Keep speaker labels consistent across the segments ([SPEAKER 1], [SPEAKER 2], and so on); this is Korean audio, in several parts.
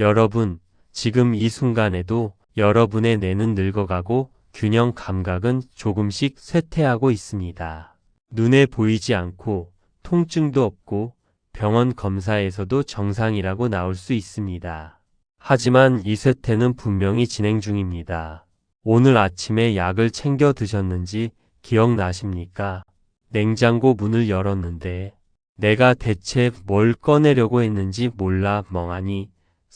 [SPEAKER 1] 여러분, 지금 이 순간에도 여러분의 뇌는 늙어가고 균형 감각은 조금씩 쇠퇴하고 있습니다. 눈에 보이지 않고 통증도 없고 병원 검사에서도 정상이라고 나올 수 있습니다. 하지만 이 쇠퇴는 분명히 진행 중입니다. 오늘 아침에 약을 챙겨 드셨는지 기억나십니까? 냉장고 문을 열었는데 내가 대체 뭘 꺼내려고 했는지 몰라 멍하니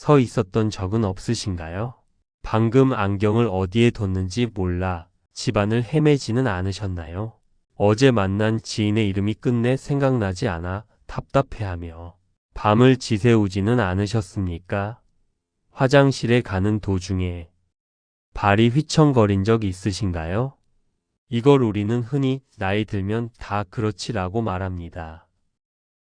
[SPEAKER 1] 서 있었던 적은 없으신가요? 방금 안경을 어디에 뒀는지 몰라 집안을 헤매지는 않으셨나요? 어제 만난 지인의 이름이 끝내 생각나지 않아 답답해하며 밤을 지새우지는 않으셨습니까? 화장실에 가는 도중에 발이 휘청거린 적 있으신가요? 이걸 우리는 흔히 나이 들면 다 그렇지라고 말합니다.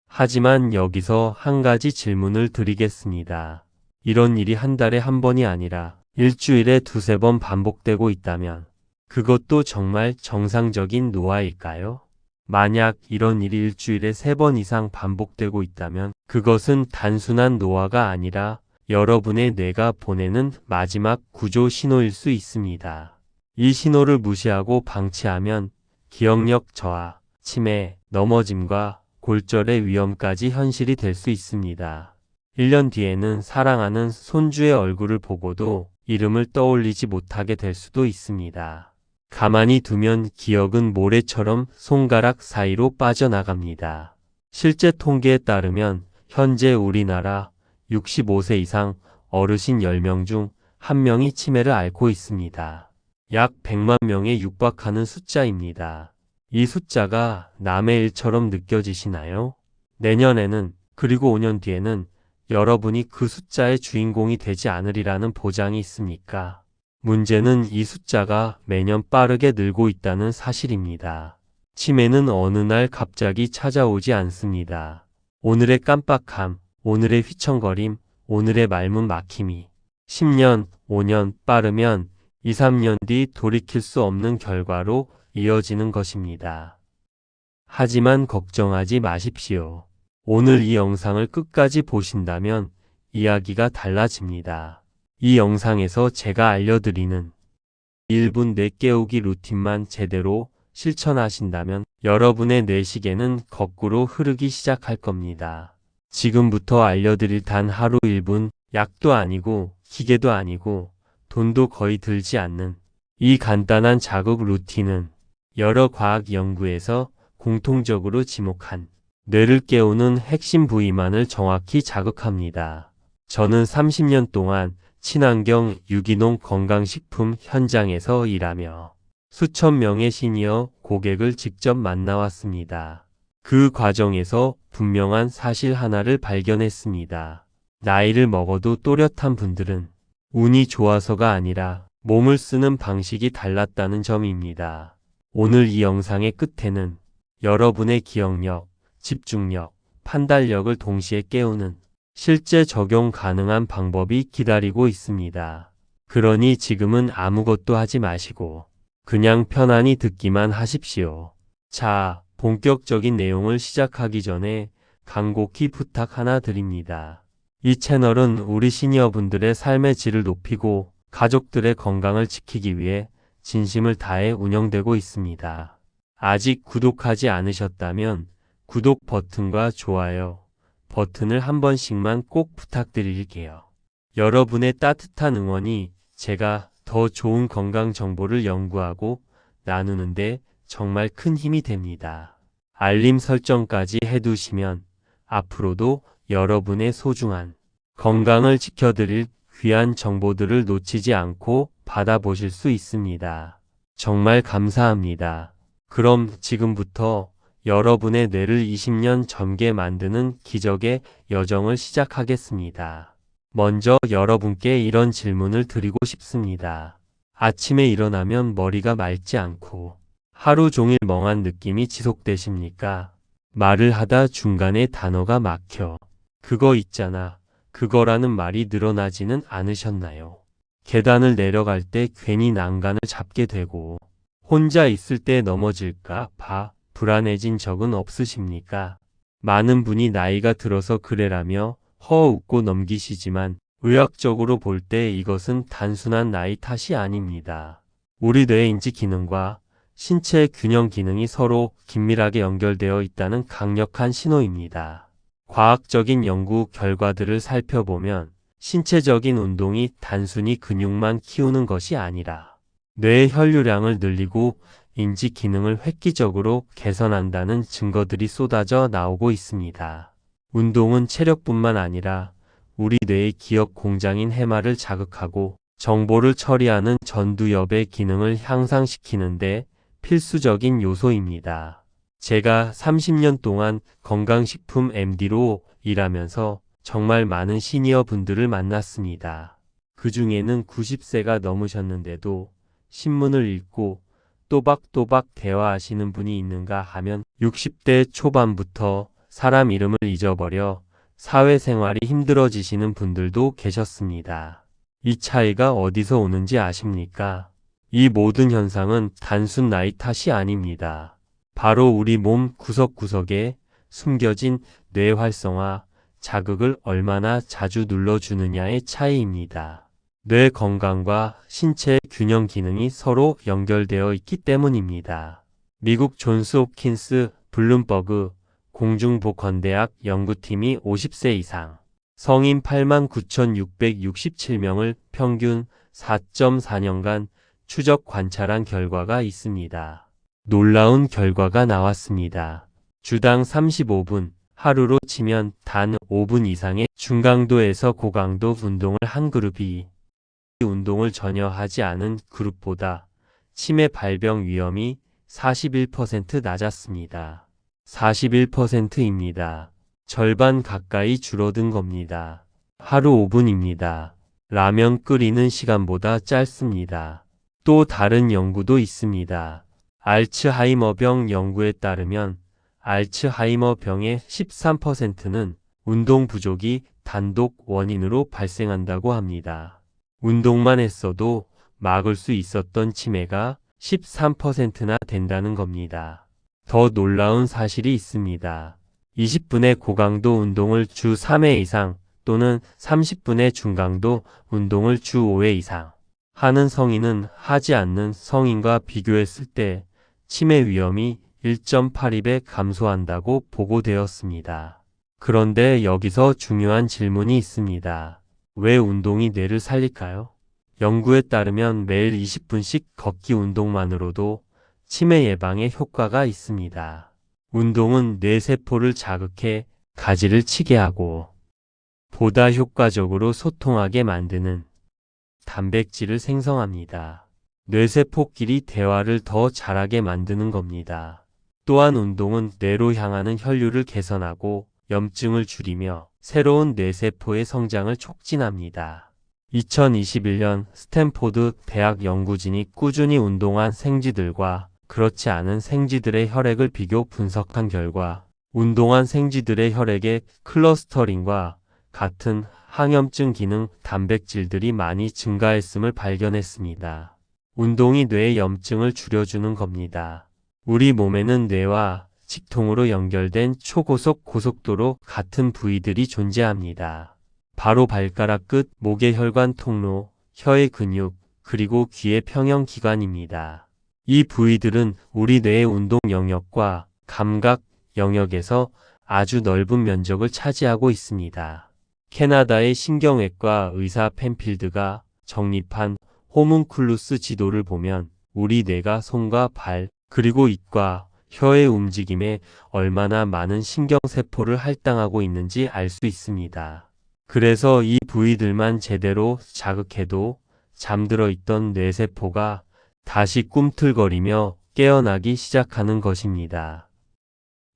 [SPEAKER 1] 하지만 여기서 한 가지 질문을 드리겠습니다. 이런 일이 한 달에 한 번이 아니라 일주일에 두세 번 반복되고 있다면 그것도 정말 정상적인 노화일까요? 만약 이런 일이 일주일에 세 번 이상 반복되고 있다면 그것은 단순한 노화가 아니라 여러분의 뇌가 보내는 마지막 구조 신호일 수 있습니다. 이 신호를 무시하고 방치하면 기억력 저하, 치매, 넘어짐과 골절의 위험까지 현실이 될 수 있습니다. 1년 뒤에는 사랑하는 손주의 얼굴을 보고도 이름을 떠올리지 못하게 될 수도 있습니다. 가만히 두면 기억은 모래처럼 손가락 사이로 빠져나갑니다. 실제 통계에 따르면 현재 우리나라 65세 이상 어르신 10명 중 1명이 치매를 앓고 있습니다. 약 100만 명에 육박하는 숫자입니다. 이 숫자가 남의 일처럼 느껴지시나요? 내년에는 그리고 5년 뒤에는 여러분이 그 숫자의 주인공이 되지 않으리라는 보장이 있습니까? 문제는 이 숫자가 매년 빠르게 늘고 있다는 사실입니다. 치매는 어느 날 갑자기 찾아오지 않습니다. 오늘의 깜빡함, 오늘의 휘청거림, 오늘의 말문 막힘이 10년, 5년 빠르면 2, 3년 뒤 돌이킬 수 없는 결과로 이어지는 것입니다. 하지만 걱정하지 마십시오. 오늘 이 영상을 끝까지 보신다면 이야기가 달라집니다. 이 영상에서 제가 알려드리는 1분 뇌 깨우기 루틴만 제대로 실천하신다면 여러분의 뇌시계는 거꾸로 흐르기 시작할 겁니다. 지금부터 알려드릴 단 하루 1분 약도 아니고 기계도 아니고 돈도 거의 들지 않는 이 간단한 자극 루틴은 여러 과학 연구에서 공통적으로 지목한 뇌를 깨우는 핵심 부위만을 정확히 자극합니다. 저는 30년 동안 친환경 유기농 건강식품 현장에서 일하며 수천 명의 시니어 고객을 직접 만나왔습니다. 그 과정에서 분명한 사실 하나를 발견했습니다. 나이를 먹어도 또렷한 분들은 운이 좋아서가 아니라 몸을 쓰는 방식이 달랐다는 점입니다. 오늘 이 영상의 끝에는 여러분의 기억력, 집중력, 판단력을 동시에 깨우는 실제 적용 가능한 방법이 기다리고 있습니다. 그러니 지금은 아무것도 하지 마시고 그냥 편안히 듣기만 하십시오. 자, 본격적인 내용을 시작하기 전에 간곡히 부탁 하나 드립니다. 이 채널은 우리 시니어분들의 삶의 질을 높이고 가족들의 건강을 지키기 위해 진심을 다해 운영되고 있습니다. 아직 구독하지 않으셨다면 구독 버튼과 좋아요 버튼을 한 번씩만 꼭 부탁드릴게요. 여러분의 따뜻한 응원이 제가 더 좋은 건강 정보를 연구하고 나누는데 정말 큰 힘이 됩니다. 알림 설정까지 해두시면 앞으로도 여러분의 소중한 건강을 지켜드릴 귀한 정보들을 놓치지 않고 받아보실 수 있습니다. 정말 감사합니다. 그럼 지금부터 여러분의 뇌를 20년 젊게 만드는 기적의 여정을 시작하겠습니다. 먼저 여러분께 이런 질문을 드리고 싶습니다. 아침에 일어나면 머리가 맑지 않고 하루 종일 멍한 느낌이 지속되십니까? 말을 하다 중간에 단어가 막혀. 그거 있잖아. 그거라는 말이 늘어나지는 않으셨나요? 계단을 내려갈 때 괜히 난간을 잡게 되고 혼자 있을 때 넘어질까 봐 불안해진 적은 없으십니까? 많은 분이 나이가 들어서 그래라며 허 웃고 넘기시지만 의학적으로 볼 때 이것은 단순한 나이 탓이 아닙니다. 우리 뇌의 인지 기능과 신체의 균형 기능이 서로 긴밀하게 연결되어 있다는 강력한 신호입니다. 과학적인 연구 결과들을 살펴보면 신체적인 운동이 단순히 근육만 키우는 것이 아니라 뇌의 혈류량을 늘리고 인지 기능을 획기적으로 개선한다는 증거들이 쏟아져 나오고 있습니다. 운동은 체력뿐만 아니라 우리 뇌의 기억 공장인 해마를 자극하고 정보를 처리하는 전두엽의 기능을 향상시키는데 필수적인 요소입니다. 제가 30년 동안 건강식품 MD로 일하면서 정말 많은 시니어 분들을 만났습니다. 그 중에는 90세가 넘으셨는데도 신문을 읽고 또박또박 대화하시는 분이 있는가 하면 60대 초반부터 사람 이름을 잊어버려 사회생활이 힘들어지시는 분들도 계셨습니다. 이 차이가 어디서 오는지 아십니까? 이 모든 현상은 단순 나이 탓이 아닙니다. 바로 우리 몸 구석구석에 숨겨진 뇌 활성화, 자극을 얼마나 자주 눌러주느냐의 차이입니다. 뇌 건강과 신체의 균형 기능이 서로 연결되어 있기 때문입니다. 미국 존스 홉킨스 블룸버그 공중보건대학 연구팀이 50세 이상 성인 89,667명을 평균 4.4년간 추적 관찰한 결과가 있습니다. 놀라운 결과가 나왔습니다. 주당 35분, 하루로 치면 단 5분 이상의 중강도에서 고강도 운동을 한 그룹이 운동을 전혀 하지 않은 그룹보다 치매 발병 위험이 41% 낮았습니다. 41%입니다. 절반 가까이 줄어든 겁니다. 하루 5분입니다. 라면 끓이는 시간보다 짧습니다. 또 다른 연구도 있습니다. 알츠하이머병 연구에 따르면 알츠하이머병의 13%는 운동 부족이 단독 원인으로 발생한다고 합니다. 운동만 했어도 막을 수 있었던 치매가 13%나 된다는 겁니다. 더 놀라운 사실이 있습니다. 20분의 고강도 운동을 주 3회 이상 또는 30분의 중강도 운동을 주 5회 이상 하는 성인은 하지 않는 성인과 비교했을 때 치매 위험이 1.82배 감소한다고 보고되었습니다. 그런데 여기서 중요한 질문이 있습니다. 왜 운동이 뇌를 살릴까요? 연구에 따르면 매일 20분씩 걷기 운동만으로도 치매 예방에 효과가 있습니다. 운동은 뇌세포를 자극해 가지를 치게 하고 보다 효과적으로 소통하게 만드는 단백질을 생성합니다. 뇌세포끼리 대화를 더 잘하게 만드는 겁니다. 또한 운동은 뇌로 향하는 혈류를 개선하고 염증을 줄이며 새로운 뇌세포의 성장을 촉진합니다. 2021년 스탠포드 대학 연구진이 꾸준히 운동한 생쥐들과 그렇지 않은 생쥐들의 혈액을 비교 분석한 결과 운동한 생쥐들의 혈액의 클러스터링과 같은 항염증 기능 단백질들이 많이 증가했음을 발견했습니다. 운동이 뇌의 염증을 줄여주는 겁니다. 우리 몸에는 뇌와 직통으로 연결된 초고속 고속도로 같은 부위들이 존재합니다. 바로 발가락 끝, 목의 혈관 통로, 혀의 근육, 그리고 귀의 평형 기관입니다. 이 부위들은 우리 뇌의 운동 영역과 감각 영역에서 아주 넓은 면적을 차지하고 있습니다. 캐나다의 신경외과 의사 펜필드가 정립한 호문쿨루스 지도를 보면 우리 뇌가 손과 발, 그리고 입과 혀의 움직임에 얼마나 많은 신경세포를 할당하고 있는지 알 수 있습니다. 그래서 이 부위들만 제대로 자극해도 잠들어 있던 뇌세포가 다시 꿈틀거리며 깨어나기 시작하는 것입니다.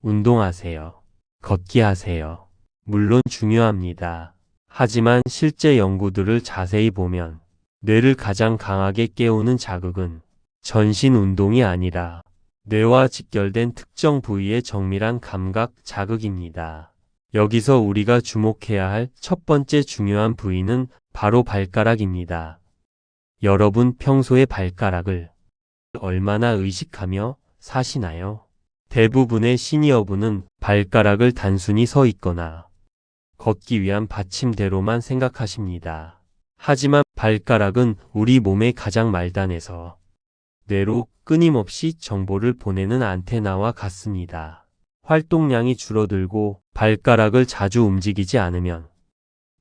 [SPEAKER 1] 운동하세요. 걷기 하세요. 물론 중요합니다. 하지만 실제 연구들을 자세히 보면 뇌를 가장 강하게 깨우는 자극은 전신 운동이 아니라 뇌와 직결된 특정 부위의 정밀한 감각 자극입니다. 여기서 우리가 주목해야 할 첫 번째 중요한 부위는 바로 발가락입니다. 여러분 평소에 발가락을 얼마나 의식하며 사시나요? 대부분의 시니어분은 발가락을 단순히 서 있거나 걷기 위한 받침대로만 생각하십니다. 하지만 발가락은 우리 몸의 가장 말단에서 뇌로 끊임없이 정보를 보내는 안테나와 같습니다. 활동량이 줄어들고 발가락을 자주 움직이지 않으면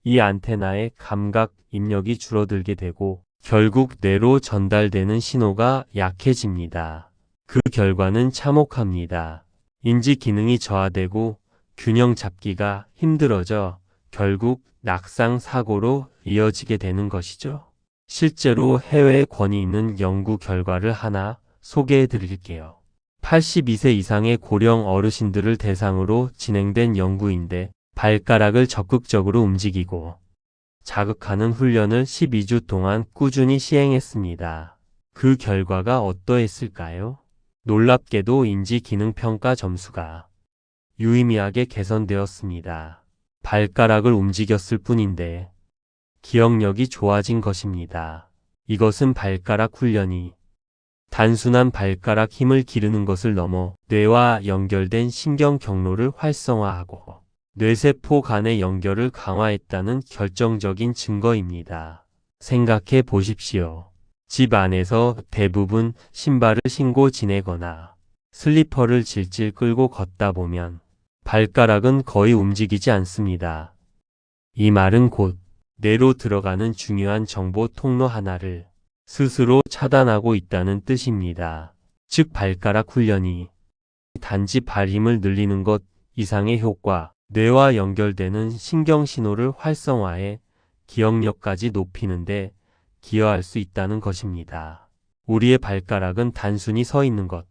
[SPEAKER 1] 이 안테나의 감각 입력이 줄어들게 되고 결국 뇌로 전달되는 신호가 약해집니다. 그 결과는 참혹합니다. 인지 기능이 저하되고 균형 잡기가 힘들어져 결국 낙상 사고로 이어지게 되는 것이죠. 실제로 해외에 권위 있는 연구 결과를 하나 소개해 드릴게요. 82세 이상의 고령 어르신들을 대상으로 진행된 연구인데 발가락을 적극적으로 움직이고 자극하는 훈련을 12주 동안 꾸준히 시행했습니다. 그 결과가 어떠했을까요? 놀랍게도 인지 기능 평가 점수가 유의미하게 개선되었습니다. 발가락을 움직였을 뿐인데 기억력이 좋아진 것입니다. 이것은 발가락 훈련이 단순한 발가락 힘을 기르는 것을 넘어 뇌와 연결된 신경 경로를 활성화하고 뇌세포 간의 연결을 강화했다는 결정적인 증거입니다. 생각해 보십시오. 집 안에서 대부분 신발을 신고 지내거나 슬리퍼를 질질 끌고 걷다 보면 발가락은 거의 움직이지 않습니다. 이 말은 곧 뇌로 들어가는 중요한 정보 통로 하나를 스스로 차단하고 있다는 뜻입니다. 즉 발가락 훈련이 단지 발 힘을 늘리는 것 이상의 효과, 뇌와 연결되는 신경 신호를 활성화해 기억력까지 높이는데 기여할 수 있다는 것입니다. 우리의 발가락은 단순히 서 있는 것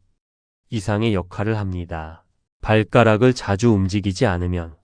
[SPEAKER 1] 이상의 역할을 합니다. 발가락을 자주 움직이지 않으면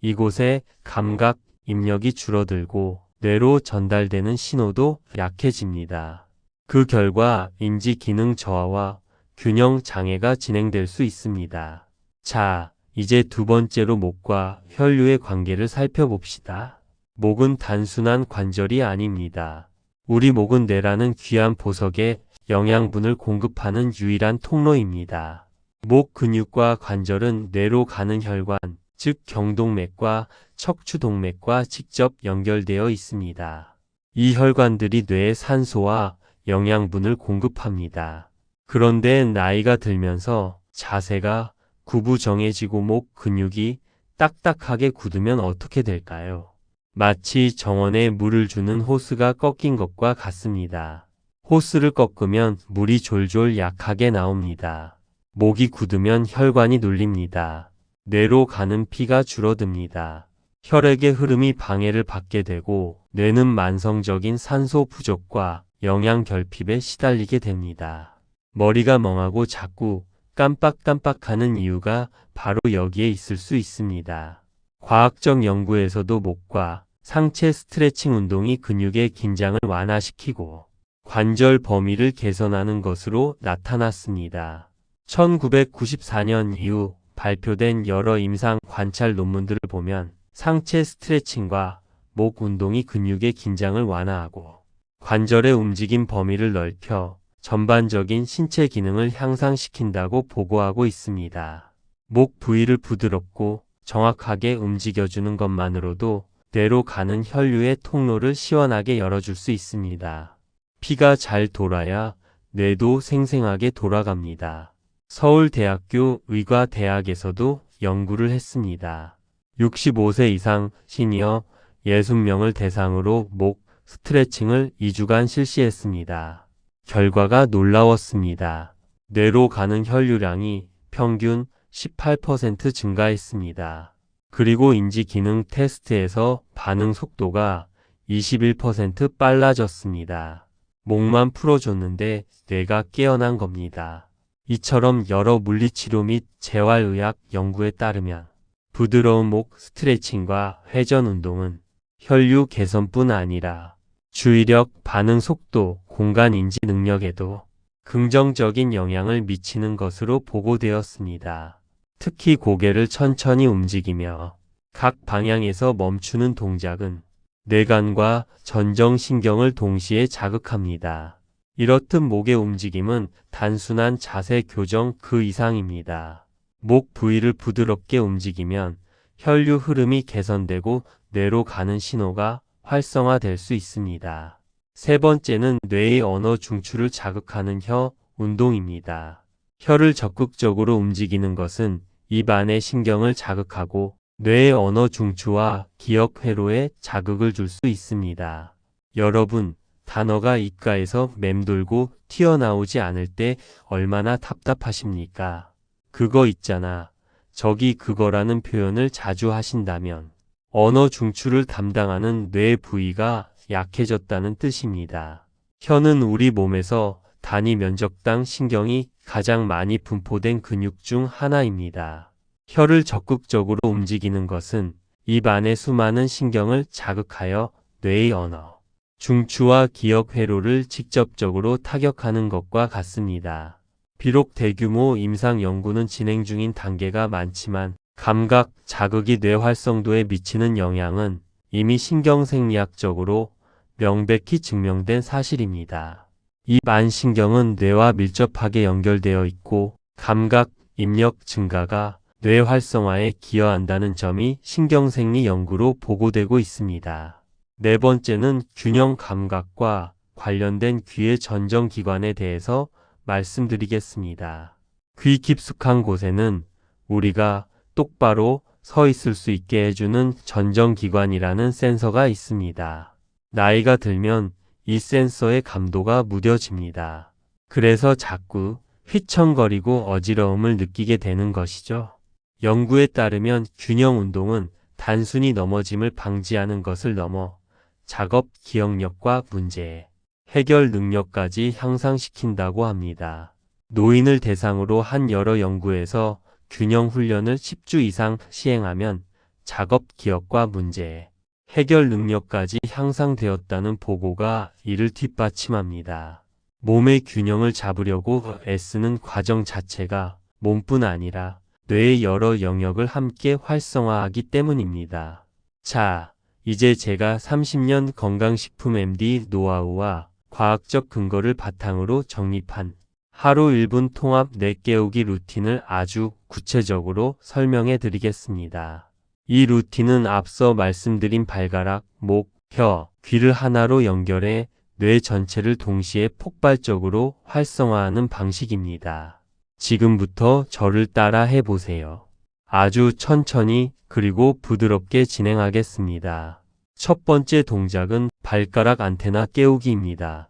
[SPEAKER 1] 이곳의 감각, 입력이 줄어들고 뇌로 전달되는 신호도 약해집니다. 그 결과 인지 기능 저하와 균형 장애가 진행될 수 있습니다. 자, 이제 두 번째로 목과 혈류의 관계를 살펴봅시다. 목은 단순한 관절이 아닙니다. 우리 목은 뇌라는 귀한 보석에 영양분을 공급하는 유일한 통로입니다. 목 근육과 관절은 뇌로 가는 혈관, 즉 경동맥과 척추동맥과 직접 연결되어 있습니다. 이 혈관들이 뇌에 산소와 영양분을 공급합니다. 그런데 나이가 들면서 자세가 구부정해지고 목 근육이 딱딱하게 굳으면 어떻게 될까요? 마치 정원에 물을 주는 호스가 꺾인 것과 같습니다. 호스를 꺾으면 물이 졸졸 약하게 나옵니다. 목이 굳으면 혈관이 눌립니다. 뇌로 가는 피가 줄어듭니다. 혈액의 흐름이 방해를 받게 되고 뇌는 만성적인 산소 부족과 영양 결핍에 시달리게 됩니다. 머리가 멍하고 자꾸 깜빡깜빡하는 이유가 바로 여기에 있을 수 있습니다. 과학적 연구에서도 목과 상체 스트레칭 운동이 근육의 긴장을 완화시키고 관절 범위를 개선하는 것으로 나타났습니다. 1994년 이후 발표된 여러 임상 관찰 논문들을 보면 상체 스트레칭과 목 운동이 근육의 긴장을 완화하고 관절의 움직임 범위를 넓혀 전반적인 신체 기능을 향상시킨다고 보고하고 있습니다. 목 부위를 부드럽고 정확하게 움직여주는 것만으로도 뇌로 가는 혈류의 통로를 시원하게 열어줄 수 있습니다. 피가 잘 돌아야 뇌도 생생하게 돌아갑니다. 서울대학교 의과대학에서도 연구를 했습니다. 65세 이상 시니어 60명을 대상으로 목 스트레칭을 2주간 실시했습니다. 결과가 놀라웠습니다. 뇌로 가는 혈류량이 평균 18% 증가했습니다. 그리고 인지 기능 테스트에서 반응 속도가 21% 빨라졌습니다. 목만 풀어줬는데 뇌가 깨어난 겁니다. 이처럼 여러 물리치료 및 재활의학 연구에 따르면 부드러운 목 스트레칭과 회전 운동은 혈류 개선뿐 아니라 주의력, 반응 속도, 공간 인지 능력에도 긍정적인 영향을 미치는 것으로 보고되었습니다. 특히 고개를 천천히 움직이며 각 방향에서 멈추는 동작은 뇌관과 전정신경을 동시에 자극합니다. 이렇듯 목의 움직임은 단순한 자세 교정 그 이상입니다. 목 부위를 부드럽게 움직이면 혈류 흐름이 개선되고 뇌로 가는 신호가 활성화될 수 있습니다. 세 번째는 뇌의 언어 중추를 자극하는 혀 운동입니다. 혀를 적극적으로 움직이는 것은 입 안의 신경을 자극하고 뇌의 언어 중추와 기억 회로에 자극을 줄 수 있습니다. 여러분, 단어가 입가에서 맴돌고 튀어나오지 않을 때 얼마나 답답하십니까? 그거 있잖아. 저기 그거라는 표현을 자주 하신다면 언어 중추를 담당하는 뇌 부위가 약해졌다는 뜻입니다. 혀는 우리 몸에서 단위 면적당 신경이 가장 많이 분포된 근육 중 하나입니다. 혀를 적극적으로 움직이는 것은 입 안의 수많은 신경을 자극하여 뇌의 언어, 중추와 기억 회로를 직접적으로 타격하는 것과 같습니다. 비록 대규모 임상 연구는 진행 중인 단계가 많지만 감각, 자극이 뇌 활성도에 미치는 영향은 이미 신경생리학적으로 명백히 증명된 사실입니다. 이 만신경은 뇌와 밀접하게 연결되어 있고 감각, 입력 증가가 뇌 활성화에 기여한다는 점이 신경생리 연구로 보고되고 있습니다. 네 번째는 균형 감각과 관련된 귀의 전정기관에 대해서 말씀드리겠습니다. 귀 깊숙한 곳에는 우리가 똑바로 서 있을 수 있게 해주는 전정기관이라는 센서가 있습니다. 나이가 들면 이 센서의 감도가 무뎌집니다. 그래서 자꾸 휘청거리고 어지러움을 느끼게 되는 것이죠. 연구에 따르면 균형 운동은 단순히 넘어짐을 방지하는 것을 넘어 작업 기억력과 문제, 해결 능력까지 향상시킨다고 합니다. 노인을 대상으로 한 여러 연구에서 균형 훈련을 10주 이상 시행하면 작업 기억과 문제, 해결 능력까지 향상되었다는 보고가 이를 뒷받침합니다. 몸의 균형을 잡으려고 애쓰는 과정 자체가 몸뿐 아니라 뇌의 여러 영역을 함께 활성화하기 때문입니다. 자, 이제 제가 30년 건강식품 MD 노하우와 과학적 근거를 바탕으로 정립한 하루 1분 통합 뇌깨우기 루틴을 아주 구체적으로 설명해 드리겠습니다. 이 루틴은 앞서 말씀드린 발가락, 목, 혀, 귀를 하나로 연결해 뇌 전체를 동시에 폭발적으로 활성화하는 방식입니다. 지금부터 저를 따라 해보세요. 아주 천천히 그리고 부드럽게 진행하겠습니다. 첫 번째 동작은 발가락 안테나 깨우기입니다.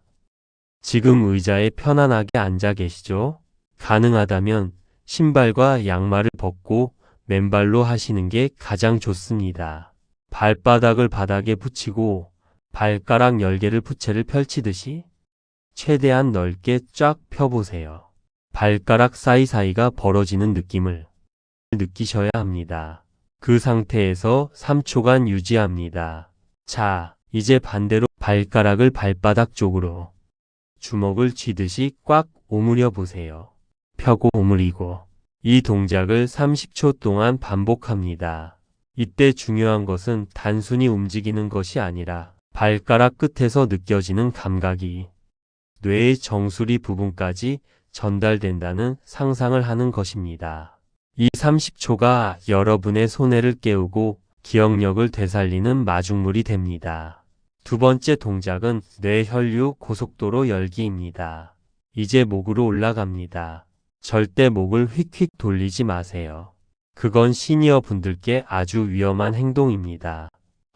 [SPEAKER 1] 지금 의자에 편안하게 앉아 계시죠? 가능하다면 신발과 양말을 벗고 맨발로 하시는 게 가장 좋습니다. 발바닥을 바닥에 붙이고 발가락 10개를 부채를 펼치듯이 최대한 넓게 쫙 펴보세요. 발가락 사이사이가 벌어지는 느낌을 느끼셔야 합니다. 그 상태에서 3초간 유지합니다. 자, 이제 반대로 발가락을 발바닥 쪽으로 주먹을 쥐듯이 꽉 오므려 보세요. 펴고 오므리고 이 동작을 30초 동안 반복합니다. 이때 중요한 것은 단순히 움직이는 것이 아니라 발가락 끝에서 느껴지는 감각이 뇌의 정수리 부분까지 전달된다는 상상을 하는 것입니다. 이 30초가 여러분의 손해를 깨우고 기억력을 되살리는 마중물이 됩니다. 두 번째 동작은 뇌혈류 고속도로 열기입니다. 이제 목으로 올라갑니다. 절대 목을 휙휙 돌리지 마세요. 그건 시니어 분들께 아주 위험한 행동입니다.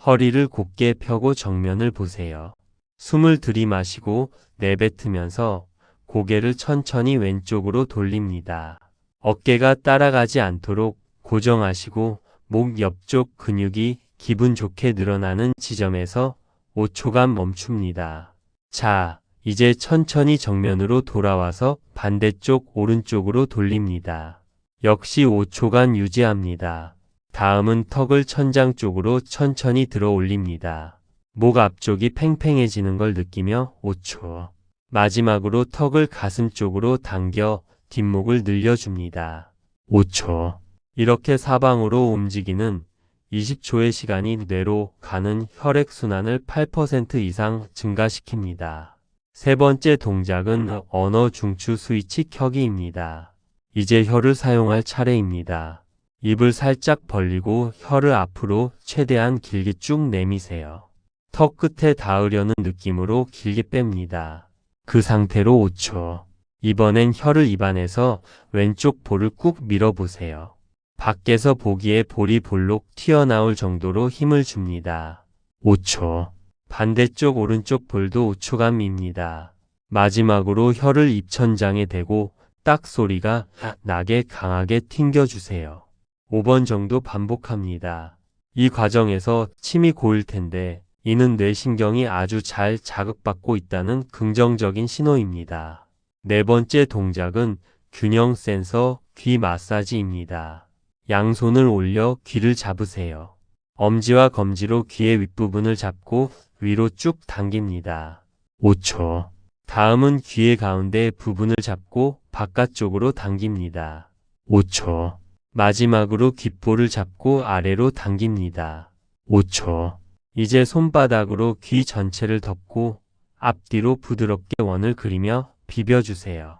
[SPEAKER 1] 허리를 곧게 펴고 정면을 보세요. 숨을 들이마시고 내뱉으면서 고개를 천천히 왼쪽으로 돌립니다. 어깨가 따라가지 않도록 고정하시고 목 옆쪽 근육이 기분 좋게 늘어나는 지점에서 5초간 멈춥니다. 자, 이제 천천히 정면으로 돌아와서 반대쪽 오른쪽으로 돌립니다. 역시 5초간 유지합니다. 다음은 턱을 천장 쪽으로 천천히 들어 올립니다. 목 앞쪽이 팽팽해지는 걸 느끼며 5초. 마지막으로 턱을 가슴 쪽으로 당겨 뒷목을 늘려줍니다. 5초. 이렇게 사방으로 움직이는 20초의 시간이 뇌로 가는 혈액순환을 8% 이상 증가시킵니다. 세 번째 동작은 언어 중추 스위치 켜기입니다. 이제 혀를 사용할 차례입니다. 입을 살짝 벌리고 혀를 앞으로 최대한 길게 쭉 내미세요. 턱 끝에 닿으려는 느낌으로 길게 뺍니다. 그 상태로 5초. 이번엔 혀를 입안에서 왼쪽 볼을 꾹 밀어보세요. 밖에서 보기에 볼이 볼록 튀어나올 정도로 힘을 줍니다. 5초. 반대쪽 오른쪽 볼도 5초간 밉니다. 마지막으로 혀를 입천장에 대고 딱 소리가 나게 강하게 튕겨주세요. 5번 정도 반복합니다. 이 과정에서 침이 고일 텐데 이는 뇌신경이 아주 잘 자극받고 있다는 긍정적인 신호입니다. 네 번째 동작은 균형 센서 귀 마사지입니다. 양손을 올려 귀를 잡으세요. 엄지와 검지로 귀의 윗부분을 잡고 위로 쭉 당깁니다. 5초. 다음은 귀의 가운데 부분을 잡고 바깥쪽으로 당깁니다. 5초. 마지막으로 귓볼을 잡고 아래로 당깁니다. 5초. 이제 손바닥으로 귀 전체를 덮고 앞뒤로 부드럽게 원을 그리며 비벼주세요.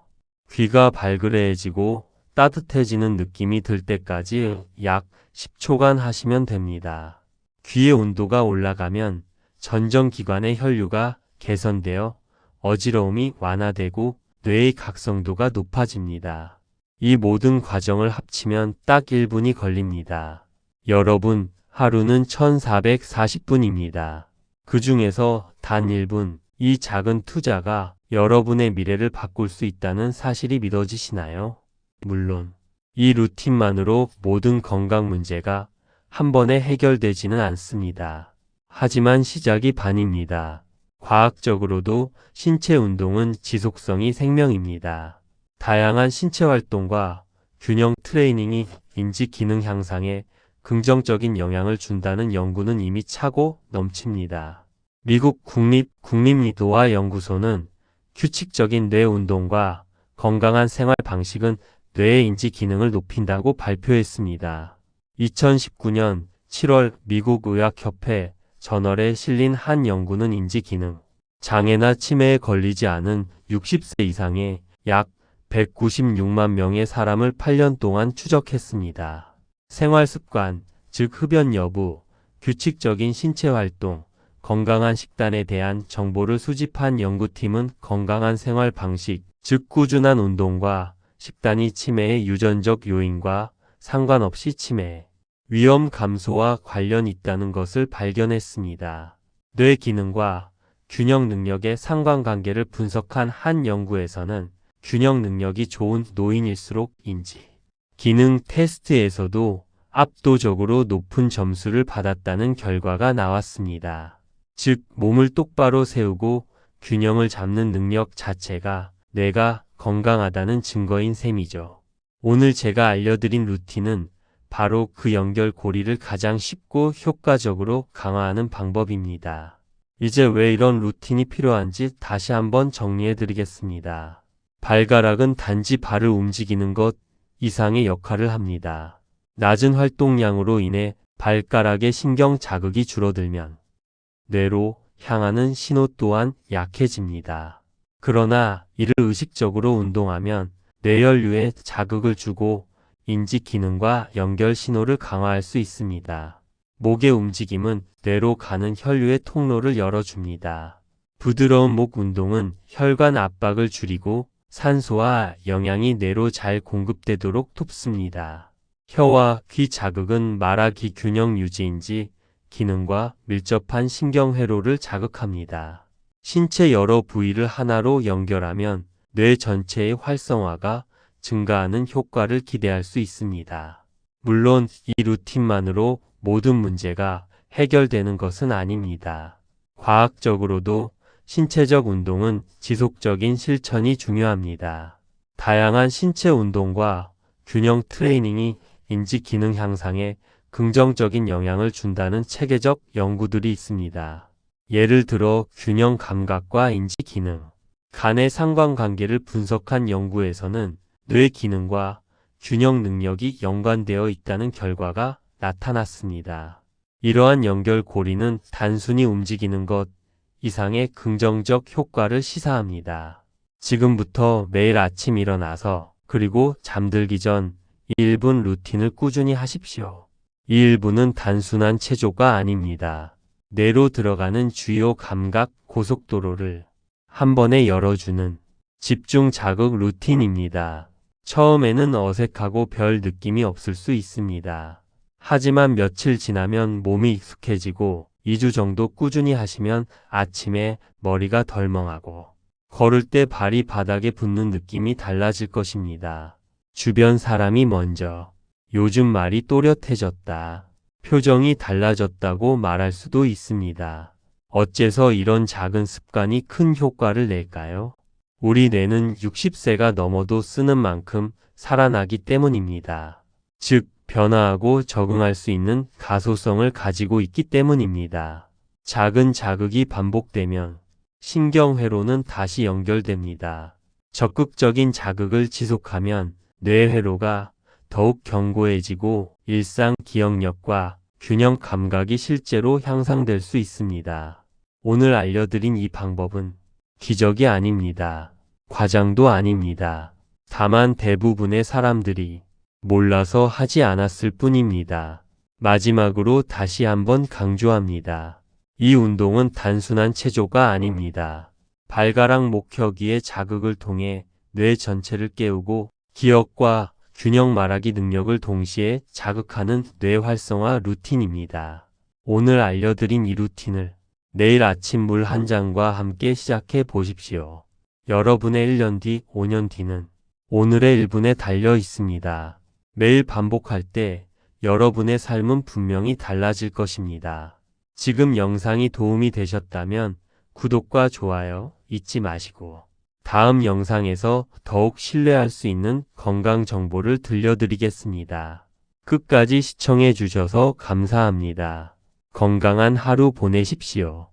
[SPEAKER 1] 귀가 발그레해지고 따뜻해지는 느낌이 들 때까지 약 10초간 하시면 됩니다. 귀의 온도가 올라가면 전정기관의 혈류가 개선되어 어지러움이 완화되고 뇌의 각성도가 높아집니다. 이 모든 과정을 합치면 딱 1분이 걸립니다. 여러분, 하루는 1440분입니다. 그 중에서 단 1분, 이 작은 투자가 여러분의 미래를 바꿀 수 있다는 사실이 믿어지시나요? 물론, 이 루틴만으로 모든 건강 문제가 한 번에 해결되지는 않습니다. 하지만 시작이 반입니다. 과학적으로도 신체 운동은 지속성이 생명입니다. 다양한 신체 활동과 균형 트레이닝이 인지 기능 향상에 긍정적인 영향을 준다는 연구는 이미 차고 넘칩니다. 미국 국립 국립리도화 연구소는 규칙적인 뇌 운동과 건강한 생활 방식은 뇌의 인지 기능을 높인다고 발표했습니다. 2019년 7월 미국 의학협회 저널에 실린 한 연구는 인지 기능, 장애나 치매에 걸리지 않은 60세 이상의 약 196만 명의 사람을 8년 동안 추적했습니다. 생활 습관, 즉 흡연 여부, 규칙적인 신체 활동, 건강한 식단에 대한 정보를 수집한 연구팀은 건강한 생활 방식, 즉 꾸준한 운동과 식단이 치매의 유전적 요인과 상관없이 치매, 위험 감소와 관련 있다는 것을 발견했습니다. 뇌 기능과 균형 능력의 상관관계를 분석한 한 연구에서는 균형 능력이 좋은 노인일수록 인지, 기능 테스트에서도 압도적으로 높은 점수를 받았다는 결과가 나왔습니다. 즉, 몸을 똑바로 세우고 균형을 잡는 능력 자체가 뇌가 건강하다는 증거인 셈이죠. 오늘 제가 알려드린 루틴은 바로 그 연결 고리를 가장 쉽고 효과적으로 강화하는 방법입니다. 이제 왜 이런 루틴이 필요한지 다시 한번 정리해 드리겠습니다. 발가락은 단지 발을 움직이는 것 이상의 역할을 합니다. 낮은 활동량으로 인해 발가락의 신경 자극이 줄어들면 뇌로 향하는 신호 또한 약해집니다. 그러나 이를 의식적으로 운동하면 뇌혈류에 자극을 주고 인지 기능과 연결 신호를 강화할 수 있습니다. 목의 움직임은 뇌로 가는 혈류의 통로를 열어줍니다. 부드러운 목 운동은 혈관 압박을 줄이고 산소와 영양이 뇌로 잘 공급되도록 돕습니다. 혀와 귀 자극은 말하기 균형 유지인지 기능과 밀접한 신경회로를 자극합니다. 신체 여러 부위를 하나로 연결하면 뇌 전체의 활성화가 증가하는 효과를 기대할 수 있습니다. 물론 이 루틴만으로 모든 문제가 해결되는 것은 아닙니다. 과학적으로도 신체적 운동은 지속적인 실천이 중요합니다. 다양한 신체 운동과 균형 트레이닝이 인지 기능 향상에 긍정적인 영향을 준다는 체계적 연구들이 있습니다. 예를 들어 균형 감각과 인지 기능, 간의 상관관계를 분석한 연구에서는 뇌 기능과 균형 능력이 연관되어 있다는 결과가 나타났습니다. 이러한 연결 고리는 단순히 움직이는 것 이상의 긍정적 효과를 시사합니다. 지금부터 매일 아침 일어나서 그리고 잠들기 전 1분 루틴을 꾸준히 하십시오. 이 1분은 단순한 체조가 아닙니다. 뇌로 들어가는 주요 감각 고속도로를 한 번에 열어주는 집중 자극 루틴입니다. 처음에는 어색하고 별 느낌이 없을 수 있습니다. 하지만 며칠 지나면 몸이 익숙해지고 2주 정도 꾸준히 하시면 아침에 머리가 덜 멍하고 걸을 때 발이 바닥에 붙는 느낌이 달라질 것입니다. 주변 사람이 먼저 요즘 말이 또렷해졌다. 표정이 달라졌다고 말할 수도 있습니다. 어째서 이런 작은 습관이 큰 효과를 낼까요? 우리 뇌는 60세가 넘어도 쓰는 만큼 살아나기 때문입니다. 즉, 변화하고 적응할 수 있는 가소성을 가지고 있기 때문입니다. 작은 자극이 반복되면 신경회로는 다시 연결됩니다. 적극적인 자극을 지속하면 뇌회로가 더욱 견고해지고 일상 기억력과 균형 감각이 실제로 향상될 수 있습니다. 오늘 알려드린 이 방법은 기적이 아닙니다. 과장도 아닙니다. 다만 대부분의 사람들이 몰라서 하지 않았을 뿐입니다. 마지막으로 다시 한번 강조합니다. 이 운동은 단순한 체조가 아닙니다. 발가락 목혀기의 자극을 통해 뇌 전체를 깨우고 기억과 균형 말하기 능력을 동시에 자극하는 뇌 활성화 루틴입니다. 오늘 알려드린 이 루틴을 내일 아침 물 한 잔과 함께 시작해 보십시오. 여러분의 1년 뒤, 5년 뒤는 오늘의 1분에 달려 있습니다. 매일 반복할 때 여러분의 삶은 분명히 달라질 것입니다. 지금 영상이 도움이 되셨다면 구독과 좋아요 잊지 마시고 다음 영상에서 더욱 신뢰할 수 있는 건강 정보를 들려드리겠습니다. 끝까지 시청해 주셔서 감사합니다. 건강한 하루 보내십시오.